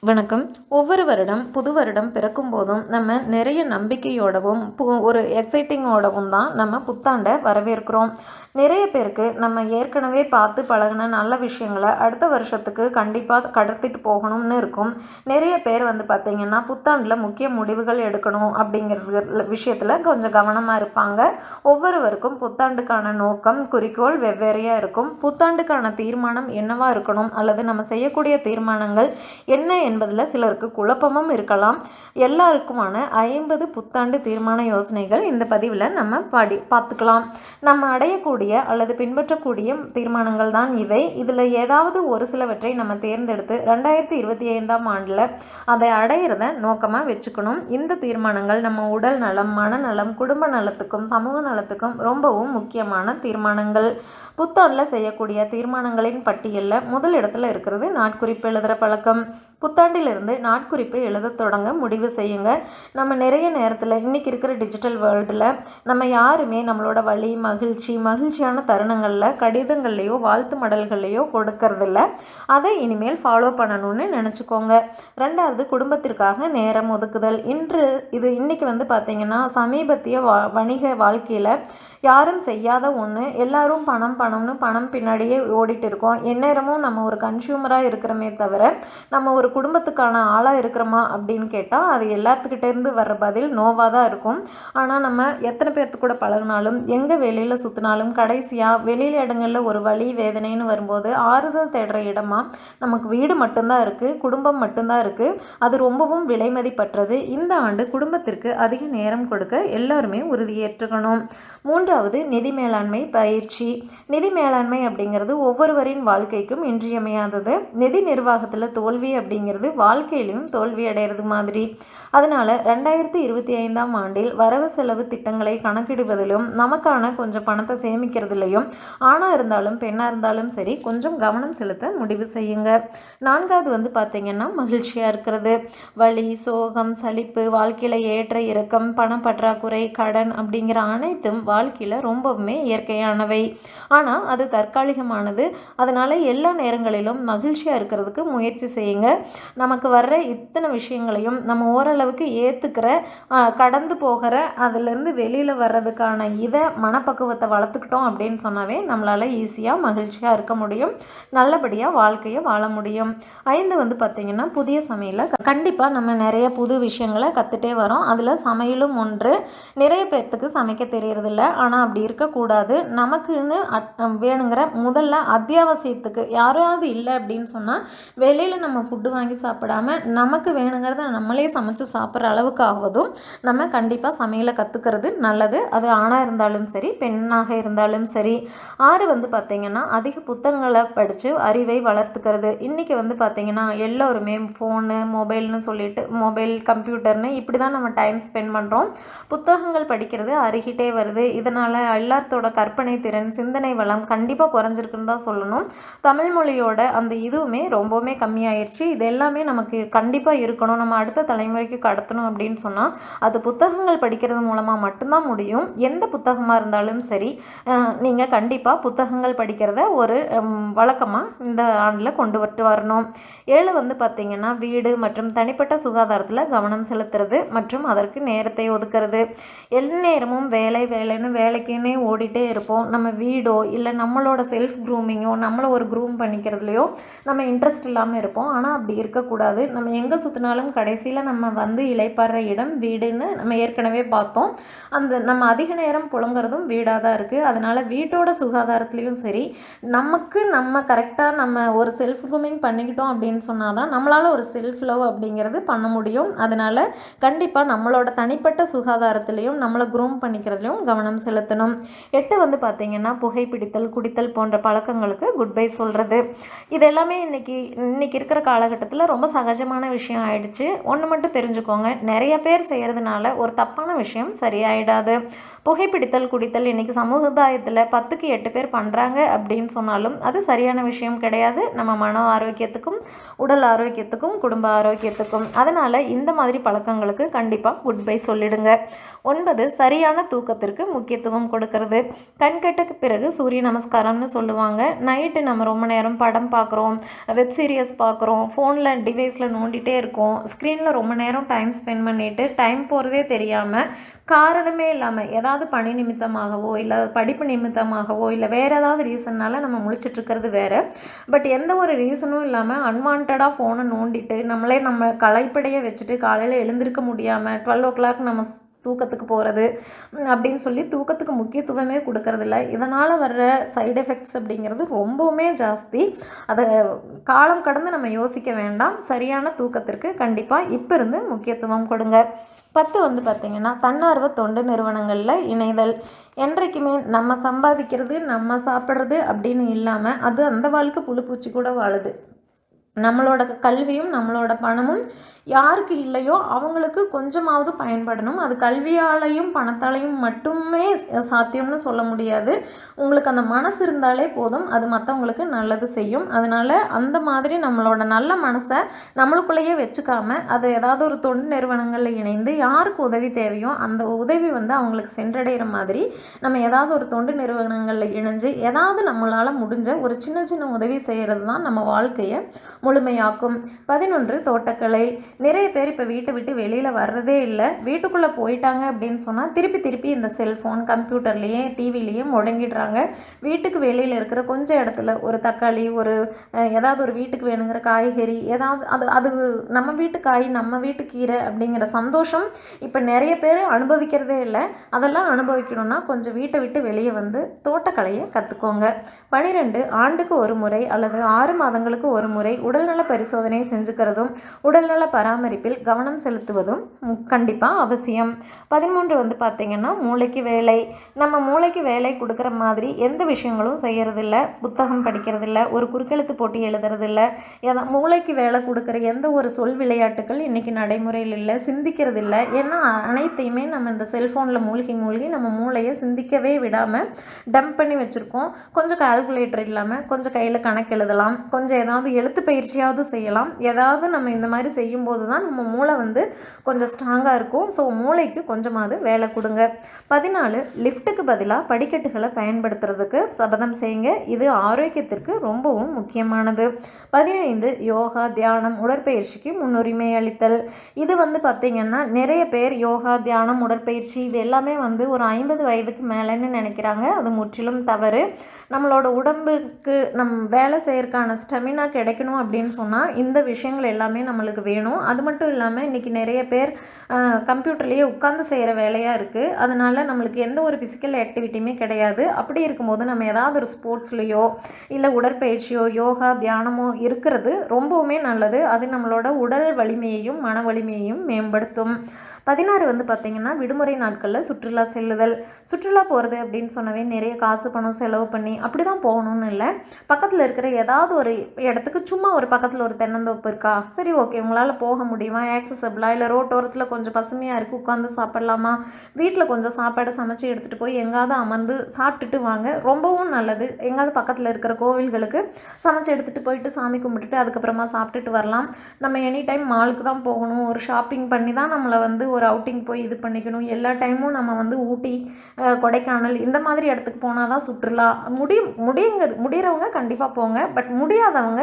வணக்கம். ஒவ்வொரு வருடம் புது வருடம் பிறக்கும் போதும் நம்ம நிறைய நம்பிக்கையோடவும் பு- ஒரு எக்ஸைட்டிங்கோடவும் தான் நம்ம புத்தாண்டை வரவேற்கிறோம். நிறைய பேருக்கு நம்ம ஏற்கனவே பார்த்து பழகின நல்ல விஷயங்களை அடுத்த வருஷத்துக்கு கண்டிப்பாக கடத்திட்டு போகணும்னு இருக்கும். நிறைய பேர் வந்து பார்த்திங்கன்னா புத்தாண்டில் முக்கிய முடிவுகள் எடுக்கணும் அப்படிங்கிற விஷயத்தில் கொஞ்சம் கவனமாக இருப்பாங்க. ஒவ்வொருவருக்கும் புத்தாண்டுக்கான நோக்கம் குறிக்கோள் வெவ்வேறையாக இருக்கும். புத்தாண்டுக்கான தீர்மானம் என்னவாக இருக்கணும்? அல்லது நம்ம செய்யக்கூடிய தீர்மானங்கள் என்ன என்பதில் சிலருக்கு குழப்பமும் இருக்கலாம். எல்லாருக்குமான ஐம்பது புத்தாண்டு தீர்மான யோசனைகள் இந்த பதிவில் நம்ம படி பார்த்துக்கலாம். நம்ம அடையக்கூடிய அல்லது பின்பற்றக்கூடிய தீர்மானங்கள் தான் இவை. இதில் ஏதாவது ஒரு சிலவற்றை நம்ம தேர்ந்தெடுத்து ரெண்டாயிரத்தி இருபத்தி ஐந்தாம் ஆண்டில் அதை அடையிறத நோக்கமாக வச்சுக்கணும். இந்த தீர்மானங்கள் நம்ம உடல் நலம் மனநலம் குடும்ப நலத்துக்கும் சமூக நலத்துக்கும் ரொம்பவும் முக்கியமான தீர்மானங்கள். புத்தாண்டில் செய்யக்கூடிய தீர்மானங்களின் பட்டியலில் முதல் இடத்துல இருக்கிறது நாட்குறிப்பு எழுதுகிற பழக்கம். புத்தாண்டிலிருந்து நாட்குறிப்பை எழுதத் தொடங்க முடிவு செய்யுங்க. நம்ம நிறைய நேரத்தில் இன்றைக்கி இருக்கிற டிஜிட்டல் வேர்ல்டில் நம்ம யாருமே நம்மளோட வழி மகிழ்ச்சி மகிழ்ச்சியான தருணங்களில் கடிதங்கள்லையோ வாழ்த்து மடல்கள்லையோ கொடுக்கறதில்ல. அதை இனிமேல் ஃபாலோ பண்ணணும்னு நினச்சிக்கோங்க. ரெண்டாவது குடும்பத்திற்காக நேரம் ஒதுக்குதல். இன்று இது இன்றைக்கி வந்து பார்த்திங்கன்னா சமீபத்திய வா வணிக வாழ்க்கையில் யாரும் செய்யாத ஒன்று எல்லாரும் பணம் பணம்னு பணம் பின்னாடியே ஓடிட்டு இருக்கோம் எந்நேரமும் நம்ம ஒரு கன்சியூமராக இருக்கிறோமே தவிர நம்ம ஒரு குடும்பத்துக்கான ஆளாக இருக்கிறோமா அப்படின்னு கேட்டால் அது எல்லாத்துக்கிட்டேருந்து வர்ற பதில் நோவாக தான் இருக்கும். ஆனால் நம்ம எத்தனை பேர்த்து கூட பழகினாலும் எங்கே வெளியில் சுற்றினாலும் கடைசியாக வெளியில் இடங்களில் ஒரு வழி வேதனைன்னு வரும்போது ஆறுதல் தேடுற இடமா நமக்கு வீடு மட்டும்தான் இருக்குது குடும்பம் மட்டும்தான் இருக்குது அது ரொம்பவும் விலைமதிப்பற்றது இந்த ஆண்டு குடும்பத்திற்கு அதிக நேரம் கொடுக்க எல்லாருமே உறுதியேற்றுக்கணும் மூன்று மூன்றாவது நிதி மேலாண்மை பயிற்சி. நிதி மேலாண்மை அப்படிங்கிறது ஒவ்வொருவரின் வாழ்க்கைக்கும் இன்றியமையாதது. நிதி நிர்வாகத்தில் தோல்வி அப்படிங்கிறது வாழ்க்கையிலும் தோல்வி அடைகிறது மாதிரி. அதனால் ரெண்டாயிரத்தி இருபத்தி ஐந்தாம் ஆண்டில் வரவு செலவு திட்டங்களை கணக்கிடுவதிலும் நமக்கான கொஞ்சம் பணத்தை சேமிக்கிறதுலையும் ஆணாக இருந்தாலும் பெண்ணாக இருந்தாலும் சரி கொஞ்சம் கவனம் செலுத்த முடிவு செய்யுங்க. நான்காவது வந்து பார்த்திங்கன்னா மகிழ்ச்சியாக இருக்கிறது. வலி சோகம் சலிப்பு வாழ்க்கையில் ஏற்ற இறக்கம் பணப்பற்றாக்குறை கடன் அப்படிங்கிற அனைத்தும் வாழ்க்கை வாழ்க்கையில் ரொம்பவுமே இயற்கையானவை. ஆனால் அது தற்காலிகமானது. அதனால் எல்லா நேரங்களிலும் மகிழ்ச்சியாக இருக்கிறதுக்கு முயற்சி செய்யுங்க. நமக்கு வர்ற இத்தனை விஷயங்களையும் நம்ம ஓரளவுக்கு ஏற்றுக்கிற கடந்து போகிற அதுலேருந்து வெளியில் வர்றதுக்கான இதை மனப்பக்குவத்தை வளர்த்துக்கிட்டோம் அப்படின்னு சொன்னாவே நம்மளால் ஈஸியாக மகிழ்ச்சியாக இருக்க முடியும். நல்லபடியாக வாழ்க்கையை வாழ முடியும். ஐந்து வந்து பார்த்திங்கன்னா புதிய சமையலில் கண்டிப்பாக நம்ம நிறைய புது விஷயங்களை கற்றுட்டே வரோம். அதில் சமையலும் ஒன்று. நிறைய பேர்த்துக்கு சமைக்க தெரியறதில்ல. ஆனால் அப்படி இருக்கக்கூடாது. நமக்குன்னு அட்- வேணுங்கிற முதல்ல அத்தியாவசியத்துக்கு யாராவது இல்லை அப்படின்னு சொன்னால் வெளியில் நம்ம ஃபுட்டு வாங்கி சாப்பிடாம நமக்கு வேணுங்கிறத நம்மளே சமைச்சு சாப்பிட்ற அளவுக்கு நம்ம கண்டிப்பாக சமையலை கற்றுக்கிறது நல்லது. அது ஆணாக இருந்தாலும் சரி பெண்ணாக இருந்தாலும் சரி. ஆறு வந்து பார்த்திங்கன்னா அதிக புத்தகங்களை படித்து அறிவை வளர்த்துக்கிறது. இன்றைக்கி வந்து பார்த்திங்கன்னா எல்லோருமே ஃபோனு மொபைல்னு சொல்லிட்டு மொபைல் கம்ப்யூட்டர்னு இப்படி தான் நம்ம டைம் ஸ்பெண்ட் பண்ணுறோம் புத்தகங்கள் படிக்கிறது அருகிட்டே வருது. இதனால் அதனால் எல்லாத்தோட கற்பனை திறன் சிந்தனை வளம் கண்டிப்பாக குறைஞ்சிருக்குன்னு தான் சொல்லணும். தமிழ் மொழியோட அந்த இதுவுமே ரொம்பவுமே கம்மியாயிருச்சு. இது எல்லாமே நமக்கு கண்டிப்பாக இருக்கணும். நம்ம அடுத்த தலைமுறைக்கு கடத்தணும் அப்படின்னு சொன்னால் அது புத்தகங்கள் படிக்கிறது மூலமாக மட்டும்தான் முடியும். எந்த புத்தகமாக இருந்தாலும் சரி நீங்கள் கண்டிப்பாக புத்தகங்கள் படிக்கிறத ஒரு வழக்கமாக இந்த ஆண்டில் கொண்டு விட்டு வரணும். ஏழு வந்து பார்த்திங்கன்னா வீடு மற்றும் தனிப்பட்ட சுகாதாரத்தில் கவனம் செலுத்துறது மற்றும் அதற்கு நேரத்தை ஒதுக்குறது. எந்நேரமும் வேலை வேலைன்னு வேலைக்குன்னே ஓடிட்டே இருப்போம். நம்ம வீடோ இல்லை நம்மளோட செல்ஃப் க்ரூமிங்கோ நம்மளை ஒரு க்ரூம் பண்ணிக்கிறதுலையோ நம்ம இன்ட்ரெஸ்ட் இல்லாமல் இருப்போம். ஆனால் அப்படி இருக்கக்கூடாது. நம்ம எங்கே சுற்றினாலும் கடைசியில் நம்ம வந்து இலைப்படுற இடம் வீடுன்னு நம்ம ஏற்கனவே பார்த்தோம். அந்த நம்ம அதிக நேரம் புழங்குறதும் வீடாக தான் இருக்குது அதனால் வீட்டோட சுகாதாரத்துலேயும் சரி நமக்கு நம்ம கரெக்டாக நம்ம ஒரு செல்ஃப் க்ரூமிங் பண்ணிக்கிட்டோம் அப்படின்னு சொன்னால் தான் நம்மளால் ஒரு செல்ஃப் லவ் அப்படிங்கிறது பண்ண முடியும். அதனால் கண்டிப்பாக நம்மளோட தனிப்பட்ட சுகாதாரத்திலையும் நம்மளை க்ரூம் பண்ணிக்கிறதுலையும் கவனம் செலுத்தணும். எட்டு வந்து பார்த்திங்கன்னா புகைப்பிடித்தல் குடித்தல் போன்ற பழக்கங்களுக்கு குட் பை சொல்கிறது இது எல்லாமே இன்னைக்கு இன்றைக்கி இருக்கிற காலகட்டத்தில் ரொம்ப சகஜமான விஷயம் ஆயிடுச்சு. ஒன்று மட்டும் தெரிஞ்சுக்கோங்க. நிறைய பேர் செய்கிறதுனால ஒரு தப்பான விஷயம் சரியாயிடாது. புகைப்பிடித்தல் குடித்தல் இன்றைக்கி சமுதாயத்தில் பத்துக்கு எட்டு பேர் பண்ணுறாங்க அப்படின்னு சொன்னாலும் அது சரியான விஷயம் கிடையாது. நம்ம மன ஆரோக்கியத்துக்கும் உடல் ஆரோக்கியத்துக்கும் குடும்ப ஆரோக்கியத்துக்கும். அதனால் இந்த மாதிரி பழக்கங்களுக்கு கண்டிப்பாக குட் பை சொல்லிடுங்க. ஒன்பது சரியான தூக்கத்திற்கு முக்கியத்துவம் முக்கியத்துவம் கொடுக்கறது. கண்கெட்டுக்கு பிறகு சூரிய நமஸ்காரம்னு சொல்லுவாங்க. நைட்டு நம்ம ரொம்ப நேரம் படம் பார்க்குறோம் வெப் சீரியஸ் பார்க்குறோம் ஃபோனில் டிவைஸில் நோண்டிகிட்டே இருக்கோம். ஸ்க்ரீனில் ரொம்ப நேரம் டைம் ஸ்பெண்ட் பண்ணிவிட்டு டைம் போகிறதே தெரியாமல் காரணமே இல்லாமல் ஏதாவது பணி நிமித்தமாகவோ இல்லை படிப்பு நிமித்தமாகவோ இல்லை வேறு ஏதாவது ரீசன்னால் நம்ம முழிச்சிட்டு இருக்கிறது வேறு. பட் எந்த ஒரு ரீசனும் இல்லாமல் அன்வான்டாக ஃபோனை நோண்டிட்டு நம்மளே நம்ம களைப்படையை வச்சுட்டு காலையில் எழுந்திருக்க முடியாமல் டுவெல் ஓ கிளாக் நம்ம தூக்கத்துக்கு போகிறது அப்படின்னு சொல்லி தூக்கத்துக்கு முக்கியத்துவமே கொடுக்கறதில்ல. இதனால் வர்ற சைடு எஃபெக்ட்ஸ் அப்படிங்கிறது ரொம்பவுமே ஜாஸ்தி. அதை காலம் கடந்து நம்ம யோசிக்க வேண்டாம். சரியான தூக்கத்திற்கு கண்டிப்பாக இப்போ இருந்து முக்கியத்துவம் கொடுங்க. பத்து வந்து பார்த்திங்கன்னா தன்னார்வ தொண்டு நிறுவனங்களில் இணைதல். என்றைக்குமே நம்ம சம்பாதிக்கிறது நம்ம சாப்பிட்றது அப்படின்னு இல்லாமல் அது அந்த வாழ்க்கை புழுப்பூச்சி கூட வாழுது. நம்மளோட கல்வியும் நம்மளோட பணமும் யாருக்கு இல்லையோ அவங்களுக்கு கொஞ்சமாவது பயன்படணும். அது கல்வியாலையும் பணத்தாலையும் மட்டுமே சாத்தியம்னு சொல்ல முடியாது. உங்களுக்கு அந்த மனசு இருந்தாலே போதும். அது மற்றவங்களுக்கு நல்லது செய்யும். அதனால் அந்த மாதிரி நம்மளோட நல்ல மனசை நம்மளுக்குள்ளேயே வச்சுக்காம அது ஏதாவது ஒரு தொண்டு நிறுவனங்களில் இணைந்து யாருக்கு உதவி தேவையோ அந்த உதவி வந்து அவங்களுக்கு சென்றடைகிற மாதிரி நம்ம ஏதாவது ஒரு தொண்டு நிறுவனங்களில் இணைஞ்சு ஏதாவது நம்மளால் முடிஞ்ச ஒரு சின்ன சின்ன உதவி செய்கிறது தான் நம்ம வாழ்க்கையை முழுமையாக்கும். பதினொன்று தோட்டக்கலை. நிறைய பேர் இப்போ வீட்டை விட்டு வெளியில் வர்றதே இல்லை. வீட்டுக்குள்ளே போயிட்டாங்க அப்படின்னு சொன்னால் திருப்பி திருப்பி இந்த செல்ஃபோன் கம்ப்யூட்டர்லேயே டிவிலேயே முடங்கிடுறாங்க. வீட்டுக்கு வெளியில் இருக்கிற கொஞ்சம் இடத்துல ஒரு தக்காளி ஒரு ஏதாவது ஒரு வீட்டுக்கு வேணுங்கிற காய்கறி ஏதாவது அது அது நம்ம வீட்டு காய் நம்ம வீட்டு கீரை அப்படிங்கிற சந்தோஷம் இப்போ நிறைய பேர் அனுபவிக்கிறதே இல்லை. அதெல்லாம் அனுபவிக்கணும்னா கொஞ்சம் வீட்டை விட்டு வெளியே வந்து தோட்டக்கலையை கற்றுக்கோங்க பனிரெண்டு ஆண்டுக்கு ஒரு முறை அல்லது ஆறு மாதங்களுக்கு ஒரு முறை உடல்நல பரிசோதனை செஞ்சுக்கிறதும் உடல்நல பராமரிப்பில் கவனம் செலுத்துவதும் கண்டிப்பாக அவசியம். பதிமூன்று வந்து பார்த்திங்கன்னா மூளைக்கு வேலை. நம்ம மூளைக்கு வேலை கொடுக்குற மாதிரி எந்த விஷயங்களும் செய்கிறதில்ல புத்தகம் படிக்கிறதில்ல ஒரு குறுக்கெழுத்து போட்டி எழுதுறதில்ல. ஏன்னா மூளைக்கு வேலை கொடுக்குற எந்த ஒரு சொல் விளையாட்டுகள் இன்றைக்கி நடைமுறையில் இல்லை சிந்திக்கிறதில்ல. ஏன்னா அனைத்தையுமே நம்ம இந்த செல்ஃபோனில் மூழ்கி மூழ்கி நம்ம மூளையை சிந்திக்கவே விடாமல் டம்ப் பண்ணி வச்சுருக்கோம். கொஞ்சம் கால்குலேட்டர் இல்லாமல் கொஞ்சம் கையில் கணக்கு எழுதலாம். கொஞ்சம் ஏதாவது எழுத்து பயிற்சியாவது செய்யலாம். ஏதாவது நம்ம இந்த மாதிரி செய்யும்போது தான் நம்ம மூளை வந்து கொஞ்சம் ஸ்ட்ராங்காக இருக்கும். ஸோ மூளைக்கு கொஞ்சமாவது வேலை கொடுங்க. பதினாலு லிஃப்ட்டுக்கு பதிலாக படிக்கட்டுகளை பயன்படுத்துறதுக்கு சபதம் செய்யுங்க. இது ஆரோக்கியத்திற்கு ரொம்பவும் முக்கியமானது. பதினைந்து யோகா தியானம் உடற்பயிற்சிக்கு முன்னுரிமை அளித்தல். இது வந்து பார்த்திங்கன்னா நிறைய பேர் யோகா தியானம் உடற்பயிற்சி இது எல்லாமே வந்து ஒரு ஐம்பது வயதுக்கு மேலேன்னு நினைக்கிறாங்க. அது முற்றிலும் தவறு. நம்மளோட உடம்புக்கு நம் வேலை செய்யறதுக்கான ஸ்டெமினா கிடைக்கணும் அப்படின்னு சொன்னால் இந்த விஷயங்கள் எல்லாமே நம்மளுக்கு வேணும். அது மட்டும் இல்லாமல் இன்றைக்கி நிறைய பேர் கம்ப்யூட்டர்லேயே உட்காந்து செய்கிற வேலையாக இருக்குது அதனால் நம்மளுக்கு எந்த ஒரு ஃபிசிக்கல் ஆக்டிவிட்டியுமே கிடையாது. அப்படி இருக்கும்போது நம்ம ஏதாவது ஒரு ஸ்போர்ட்ஸ்லேயோ இல்லை உடற்பயிற்சியோ யோகா தியானமோ இருக்கிறது ரொம்பவுமே நல்லது. அது நம்மளோட உடல் வலிமையையும் மன வலிமையையும் மேம்படுத்தும். பதினாறு வந்து பார்த்திங்கன்னா விடுமுறை நாட்களில் சுற்றுலா செல்லுதல். சுற்றுலா போகிறது அப்படின்னு சொன்னவே நிறைய காசு பணம் செலவு பண்ணி அப்படி தான் போகணும்னு இல்லை. பக்கத்தில் இருக்கிற ஏதாவது ஒரு இடத்துக்கு சும்மா ஒரு பக்கத்தில் ஒரு தென்னந்தோப்பு இருக்கா? சரி ஓகே உங்களால் போக முடியுமா? ஆக்சசபிளாக இல்லை ரோட்டோரத்தில் கொஞ்சம் பசுமையாக இருக்குது உட்காந்து சாப்பிட்லாமா? வீட்டில் கொஞ்சம் சாப்பாடு சமைச்சு எடுத்துகிட்டு போய் எங்காவது அமர்ந்து சாப்பிட்டுட்டு வாங்க. ரொம்பவும் நல்லது. எங்காவது பக்கத்தில் இருக்கிற கோவில்களுக்கு சமைச்சு எடுத்துகிட்டு போயிட்டு சாமி கும்பிட்டுட்டு அதுக்கப்புறமா சாப்பிட்டுட்டு வரலாம். நம்ம எனி டைம் மாலுக்கு தான் போகணும். ஒரு ஷாப்பிங் பண்ணி தான் நம்மளை வந்து ஒரு அவுட்டிங் போய் இது பண்ணிக்கணும். எல்லா டைமும் நம்ம வந்து ஊட்டி கொடைக்கானல் இந்த மாதிரி இடத்துக்கு போனால் தான் சுற்றுலா. முடி முடியுங்க முடிகிறவங்க கண்டிப்பாக போங்க. பட் முடியாதவங்க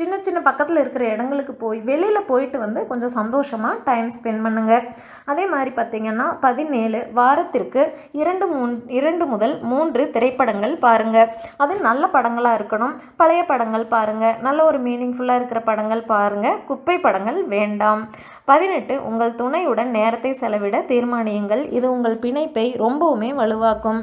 சின்ன சின்ன பக்கத்தில் இருக்கிற இடங்களுக்கு போய் வெளியில் போயிட்டு வந்து கொஞ்சம் சந்தோஷமாக டைம் ஸ்பெண்ட் பண்ணுங்கள் அதே மாதிரி பார்த்திங்கன்னா பதினேழு வாரத்திற்கு இரண்டு மூன் இரண்டு முதல் மூன்று திரைப்படங்கள் பாருங்கள் அது நல்ல படங்களாக இருக்கணும். பழைய படங்கள் பாருங்கள் நல்ல ஒரு மீனிங்ஃபுல்லாக இருக்கிற படங்கள் பாருங்கள் குப்பை படங்கள் வேண்டாம். பதினெட்டு உங்கள் துணையுடன் நேரத்தை செலவிட தீர்மானியுங்கள். இது உங்கள் பிணைப்பை ரொம்பவுமே வலுவாக்கும்.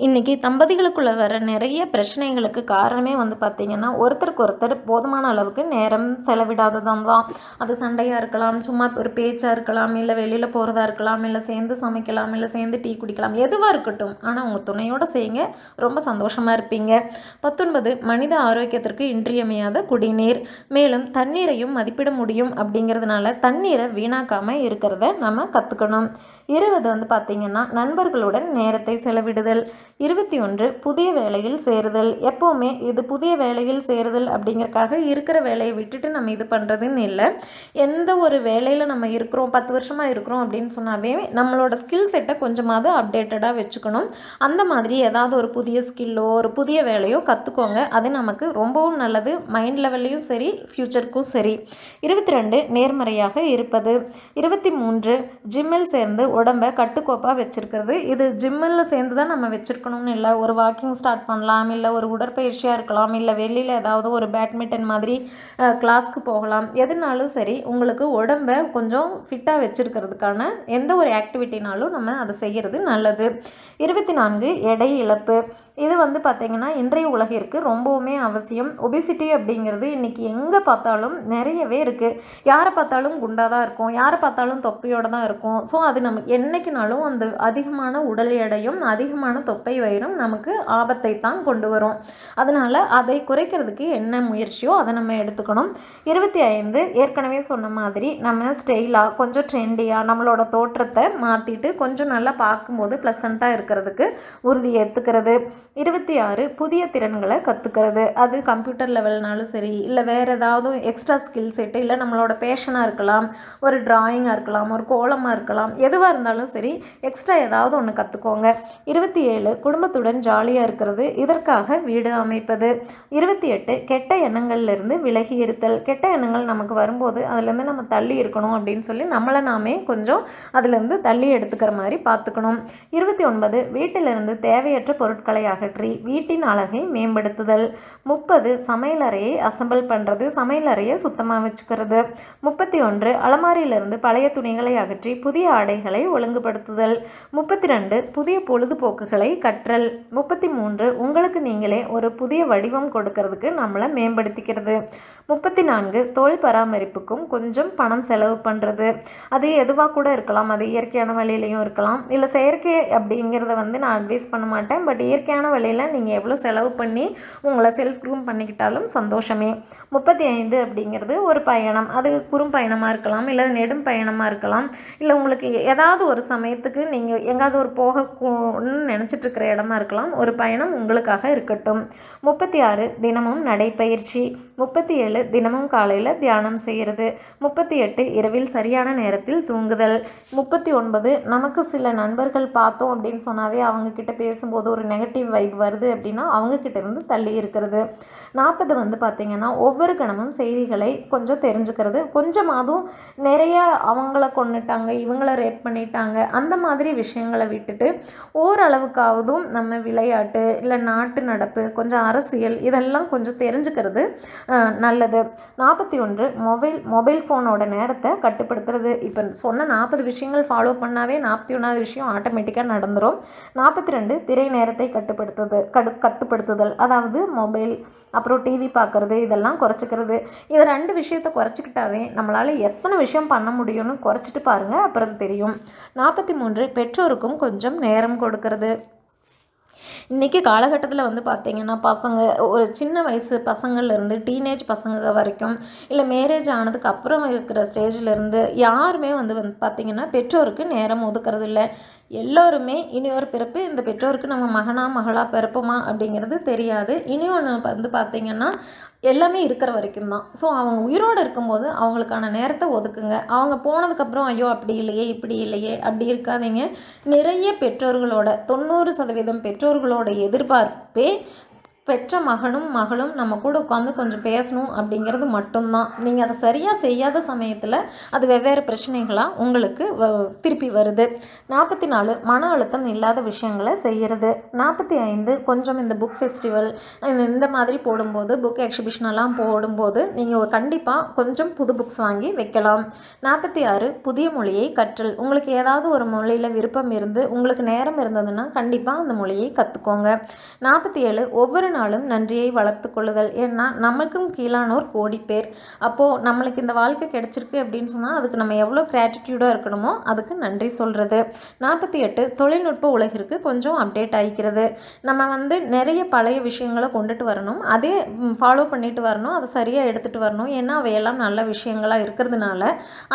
இன்றைக்கி தம்பதிகளுக்குள்ள வர நிறைய பிரச்சனைகளுக்கு காரணமே வந்து பார்த்திங்கன்னா ஒருத்தருக்கு ஒருத்தர் போதுமான அளவுக்கு நேரம் செலவிடாததான் தான் அது சண்டையாக இருக்கலாம் சும்மா ஒரு பேச்சாக இருக்கலாம் இல்லை வெளியில் போகிறதா இருக்கலாம் இல்லை சேர்ந்து சமைக்கலாம் இல்லை சேர்ந்து டீ குடிக்கலாம் எதுவாக இருக்கட்டும். ஆனால் உங்கள் துணையோடு செய்யுங்க. ரொம்ப சந்தோஷமாக இருப்பீங்க. பத்தொன்பது மனித ஆரோக்கியத்திற்கு இன்றியமையாத குடிநீர். மேலும் தண்ணீரையும் மதிப்பிட முடியும் அப்படிங்கிறதுனால தண்ணீரை வீணாக்காமல் இருக்கிறத நம்ம கற்றுக்கணும் இருபது வந்து பார்த்திங்கன்னா நண்பர்களுடன் நேரத்தை செலவிடுதல். இருபத்தி ஒன்று புதிய வேலையில் சேருதல். எப்போவுமே இது புதிய வேலையில் சேருதல் அப்படிங்கிறக்காக இருக்கிற வேலையை விட்டுட்டு நம்ம இது பண்ணுறதுன்னு இல்லை. எந்த ஒரு வேலையில் நம்ம இருக்கிறோம் பத்து வருஷமாக இருக்கிறோம் அப்படின்னு சொன்னாவே நம்மளோட ஸ்கில் செட்டை கொஞ்சமாவது அப்டேட்டடாக வச்சுக்கணும். அந்த மாதிரி ஏதாவது ஒரு புதிய ஸ்கில்லோ ஒரு புதிய வேலையோ கற்றுக்கோங்க அது நமக்கு ரொம்பவும் நல்லது. மைண்ட் லெவல்லையும் சரி ஃப்யூச்சருக்கும் சரி. இருபத்தி ரெண்டு நேர்மறையாக இருப்பது. இருபத்தி மூன்று ஜிம்மில் சேர்ந்து உடம்பை கட்டுக்கோப்பாக வச்சுருக்கிறது. இது ஜிம்மில் சேர்ந்து தான் நம்ம வச்சுருக்கணும்னு இல்லை ஒரு வாக்கிங் ஸ்டார்ட் பண்ணலாம் இல்லை ஒரு உடற்பயிற்சியாக இருக்கலாம் இல்லை வெளியில் ஏதாவது ஒரு பேட்மிண்டன் மாதிரி கிளாஸ்க்கு போகலாம். எதுனாலும் சரி உங்களுக்கு உடம்பை கொஞ்சம் ஃபிட்டாக வச்சுருக்கிறதுக்கான எந்த ஒரு ஆக்டிவிட்டினாலும் நம்ம அதை செய்கிறது நல்லது. இருபத்தி நான்கு எடை இழப்பு. இது வந்து பார்த்திங்கன்னா இன்றைய உலகிற்கு ரொம்பவுமே அவசியம். ஒபிசிட்டி அப்படிங்கிறது இன்றைக்கி எங்கே பார்த்தாலும் நிறையவே இருக்குது யாரை பார்த்தாலும் குண்டாக தான் இருக்கும். யாரை பார்த்தாலும் தொப்பையோடு தான் இருக்கும். ஸோ அது நம்ம என்றைக்குனாலும் அந்த அதிகமான உடல் எடையும் அதிகமான தொப்பை வயிறும் நமக்கு ஆபத்தை தான் கொண்டு வரும். அதனால் அதை குறைக்கிறதுக்கு என்ன முயற்சியோ அதை நம்ம எடுத்துக்கணும். இருபத்தி ஐந்து ஏற்கனவே சொன்ன மாதிரி நம்ம ஸ்டைலாக கொஞ்சம் ட்ரெண்டியாக நம்மளோட தோற்றத்தை மாற்றிட்டு கொஞ்சம் நல்லா பார்க்கும்போது ப்ளசண்ட்டாக இருக்கிறதுக்கு உறுதி ஏற்றுக்கிறது இருபத்தி ஆறு புதிய திறன்களை கற்றுக்கிறது அது கம்ப்யூட்டர் லெவல்னாலும் சரி இல்லை வேறு ஏதாவது எக்ஸ்ட்ரா ஸ்கில் செட்டு இல்லை நம்மளோட பேஷனாக இருக்கலாம் ஒரு ட்ராயிங்காக இருக்கலாம் ஒரு கோலமாக இருக்கலாம் எதுவாக இருந்தாலும் சரி எக்ஸ்ட்ரா ஏதாவது ஒன்று கற்றுக்கோங்க இருபத்தி ஏழு குடும்பத்துடன் ஜாலியாக இருக்கிறது இதற்காக வீடு அமைப்பது. இருபத்தி எட்டு கெட்ட எண்ணங்கள்லேருந்து விலகி இருத்தல். கெட்ட எண்ணங்கள் நமக்கு வரும்போது அதுலேருந்து நம்ம தள்ளி இருக்கணும் அப்படின்னு சொல்லி நம்மளை நாமே கொஞ்சம் அதுலேருந்து தள்ளி எடுத்துக்கிற மாதிரி பார்த்துக்கணும். இருபத்தி ஒன்பது வீட்டிலிருந்து தேவையற்ற பொருட்களை அகற்றி வீட்டின் அழகை மேம்படுத்துதல். முப்பது சமையலறையை அசம்பிள் பண்ணுறது சமையலறையை சுத்தமாக வச்சுக்கிறது. முப்பத்தி ஒன்று அலமாரியிலிருந்து பழைய துணிகளை அகற்றி புதிய ஆடைகளை ஒழுங்குபடுத்துதல். முப்பத்தி ரெண்டு புதிய பொழுதுபோக்குகளை கற்றல். முப்பத்தி மூன்று உங்களுக்கு நீங்களே ஒரு புதிய வடிவம் கொடுக்கறதுக்கு நம்மளை மேம்படுத்திக்கிறது. முப்பத்தி நான்கு தோல் பராமரிப்புக்கும் கொஞ்சம் பணம் செலவு பண்ணுறது அது எதுவாக கூட இருக்கலாம் அது இயற்கையான வழியிலையும் இருக்கலாம். இல்லை செயற்கை அப்படிங்கிறத வந்து நான் அட்வைஸ் பண்ண மாட்டேன். பட் இயற்கையான வழியில் நீங்கள் எவ்வளோ செலவு பண்ணி உங்களை செல்ஃப் க்ரூம் பண்ணிக்கிட்டாலும் சந்தோஷமே. முப்பத்தி ஐந்து அப்படிங்கிறது ஒரு பயணம். அது குறும் பயணமாக இருக்கலாம் இல்லை நெடும் பயணமாக இருக்கலாம். இல்லை உங்களுக்கு ஏதாவது ஒரு சமயத்துக்கு நீங்கள் எங்காவது ஒரு போகணும்னு நினச்சிட்டு இருக்கிற இடமா இருக்கலாம். ஒரு பயணம் உங்களுக்காக இருக்கட்டும். முப்பத்தி ஆறு தினமும் நடைப்பயிற்சி. முப்பத்தி ஏழு தினமும் காலையில் தியானம் செய்கிறது முப்பத்தி எட்டு இரவில் சரியான நேரத்தில் தூங்குதல். முப்பத்தி ஒன்பது நமக்கு சில நண்பர்கள் பார்த்தோம் அப்படின்னு சொன்னாவே அவங்கக்கிட்ட பேசும்போது ஒரு நெகட்டிவ் வைப் வருது அப்படின்னா அவங்கக்கிட்ட இருந்து தள்ளி இருக்கிறது. நாற்பது வந்து பார்த்திங்கன்னா ஒவ்வொரு கணமும் செய்திகளை கொஞ்சம் தெரிஞ்சுக்கிறது. கொஞ்சமாதும் நிறைய அவங்கள கொண்டுட்டாங்க இவங்கள ரேப் பண்ணிட்டாங்க. அந்த மாதிரி விஷயங்களை விட்டுட்டு ஓரளவுக்காவதும் நம்ம விளையாட்டு இல்லை நாட்டு நடப்பு கொஞ்சம் அரசியல் இதெல்லாம் கொஞ்சம் தெரிஞ்சுக்கிறது நல்லது. நாற்பத்தி ஒன்று மொபைல் மொபைல் ஃபோனோட நேரத்தை கட்டுப்படுத்துறது. இப்போ சொன்ன நாற்பது விஷயங்கள் ஃபாலோ பண்ணாவே நாற்பத்தி ஒன்றாவது விஷயம் ஆட்டோமேட்டிக்காக நடந்துடும் நாற்பத்தி ரெண்டு திரை நேரத்தை கட்டுப்படுத்துது கடு கட்டுப்படுத்துதல். அதாவது மொபைல் அப்புறம் டிவி பார்க்குறது இதெல்லாம் குறைச்சிக்கிறது. இது ரெண்டு விஷயத்தை குறைச்சிக்கிட்டாவே நம்மளால் எத்தனை விஷயம் பண்ண முடியும்னு குறைச்சிட்டு பாருங்கள் அப்புறம் தெரியும். நாற்பத்தி மூன்று பெற்றோருக்கும் கொஞ்சம் நேரம் கொடுக்கறது. இன்றைக்கி காலகட்டத்தில் வந்து பார்த்திங்கன்னா பசங்க ஒரு சின்ன வயசு பசங்கள்லேருந்து டீனேஜ் பசங்க வரைக்கும் இல்லை மேரேஜ் ஆனதுக்கு அப்புறம் இருக்கிற ஸ்டேஜ்லேருந்து யாருமே வந்து வந்து பார்த்திங்கன்னா பெற்றோருக்கு நேரம் ஒதுக்கிறது இல்லை எல்லோருமே இனி ஒரு பிறப்பு இந்த பெற்றோருக்கு நம்ம மகனா மகளாக பிறப்போமா அப்படிங்கிறது தெரியாது. இனி ஒன்று வந்து பார்த்திங்கன்னா எல்லாமே இருக்கிற வரைக்கும் தான். ஸோ அவங்க உயிரோடு இருக்கும்போது அவங்களுக்கான நேரத்தை ஒதுக்குங்க. அவங்க போனதுக்கப்புறம் ஐயோ அப்படி இல்லையே இப்படி இல்லையே அப்படி இருக்காதீங்க. நிறைய பெற்றோர்களோட தொண்ணூறு சதவீதம் பெற்றோர்களோட எதிர்பார்ப்பே பெற்ற மகனும் மகளும் நம்ம கூட உட்காந்து கொஞ்சம் பேசணும் அப்படிங்கிறது மட்டும்தான். நீங்கள் அதை சரியாக செய்யாத சமயத்தில் அது வெவ்வேறு பிரச்சனைகளாக உங்களுக்கு வ- திருப்பி வருது. நாற்பத்தி நாலு மன அழுத்தம் இல்லாத விஷயங்களை செய்கிறது நாற்பத்தி ஐந்து கொஞ்சம் இந்த புக் ஃபெஸ்டிவல் இந்த மாதிரி போடும்போது புக் எக்ஸிபிஷனெல்லாம் போடும்போது நீங்கள் கண்டிப்பாக கொஞ்சம் புது புக்ஸ் வாங்கி வைக்கலாம். நாற்பத்தி ஆறு புதிய மொழியை கற்றல். உங்களுக்கு ஏதாவது ஒரு மொழியில் விருப்பம் இருந்து உங்களுக்கு நேரம் இருந்ததுன்னா கண்டிப்பாக அந்த மொழியை கற்றுக்கோங்க நாற்பத்தி ஏழு ஒவ்வொரு நாளும் நன்றியை வளர்த்து கொள்ளுதல். ஏன்னா நமக்கும் கீழானோர் கோடி பேர். அப்போது நம்மளுக்கு இந்த வாழ்க்கை கிடைச்சிருக்கு அப்படின்னு சொன்னால் அதுக்கு நம்ம எவ்வளோ கிராட்டிடியூடாக இருக்கணுமோ அதுக்கு நன்றி சொல்கிறது நாற்பத்தி எட்டு தொழில்நுட்ப உலகிற்கு கொஞ்சம் அப்டேட் ஆகிக்கிறது நம்ம வந்து நிறைய பழைய விஷயங்களை கொண்டுட்டு வரணும். அதே ஃபாலோ பண்ணிட்டு வரணும். அதை சரியாக எடுத்துகிட்டு வரணும். ஏன்னா அவையெல்லாம் நல்ல விஷயங்களாக இருக்கிறதுனால.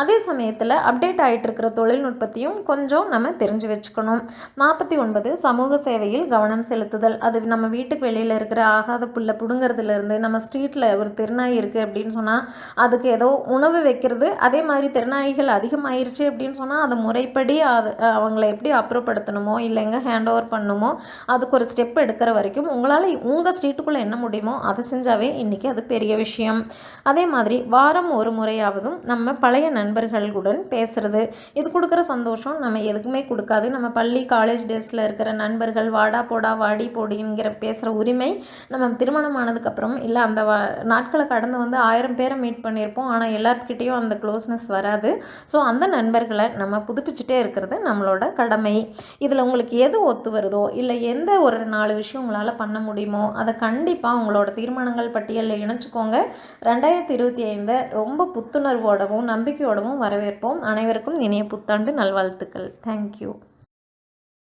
அதே சமயத்தில் அப்டேட் ஆகிட்டு இருக்கிற தொழில்நுட்பத்தையும் கொஞ்சம் நம்ம தெரிஞ்சு வச்சுக்கணும். நாற்பத்தி ஒன்பது சமூக சேவையில் கவனம் செலுத்துதல். அது நம்ம வீட்டுக்கு வெளியில் இருக்கிற ஆகாத புல்லை பிடுங்கிறதுலேருந்து நம்ம ஸ்ட்ரீட்டில் ஒரு திருநாய் இருக்குது அப்படின்னு சொன்னால் அதுக்கு ஏதோ உணவு வைக்கிறது அதே மாதிரி திருநாய்கள் அதிகமாயிருச்சு அப்படின்னு சொன்னால் அதை முறைப்படி அது அவங்கள எப்படி அப்புறப்படுத்தணுமோ இல்லை எங்கே ஹேண்ட் ஓவர் பண்ணணுமோ அதுக்கு ஒரு ஸ்டெப் எடுக்கிற வரைக்கும் உங்களால் உங்கள் ஸ்ட்ரீட்டுக்குள்ளே என்ன முடியுமோ அதை செஞ்சாவே இன்றைக்கி அது பெரிய விஷயம். அதே மாதிரி வாரம் ஒரு முறையாவதும் நம்ம பழைய நண்பர்களுடன் பேசுகிறது இது கொடுக்குற சந்தோஷம் நம்ம எதுக்குமே கொடுக்காது. நம்ம பள்ளி காலேஜ் டேஸில் இருக்கிற நண்பர்கள் வாடா போடா வாடி போடிங்கிற பேசுகிற உரிமை நம்ம திருமணம் ஆனதுக்கப்புறம் இல்லை அந்த வ நாட்களை கடந்து வந்து ஆயிரம் பேரை மீட் பண்ணியிருப்போம். ஆனால் எல்லாத்துக்கிட்டேயும் அந்த க்ளோஸ்னஸ் வராது. ஸோ அந்த நண்பர்களை நம்ம புதுப்பிச்சுட்டே இருக்கிறது நம்மளோட கடமை. இதில் உங்களுக்கு எது ஒத்து வருதோ இல்லை எந்த ஒரு நாலு விஷயம் உங்களால் பண்ண முடியுமோ அதை கண்டிப்பாக உங்களோட தீர்மானங்கள் பட்டியலில் இணைச்சிக்கோங்க. ரெண்டாயிரத்தி இருபத்தி ஐந்தை ரொம்ப புத்துணர்வோடவும் நம்பிக்கையோடவும் வரவேற்போம். அனைவருக்கும் இனிய புத்தாண்டு நல்வாழ்த்துக்கள். தேங்க்யூ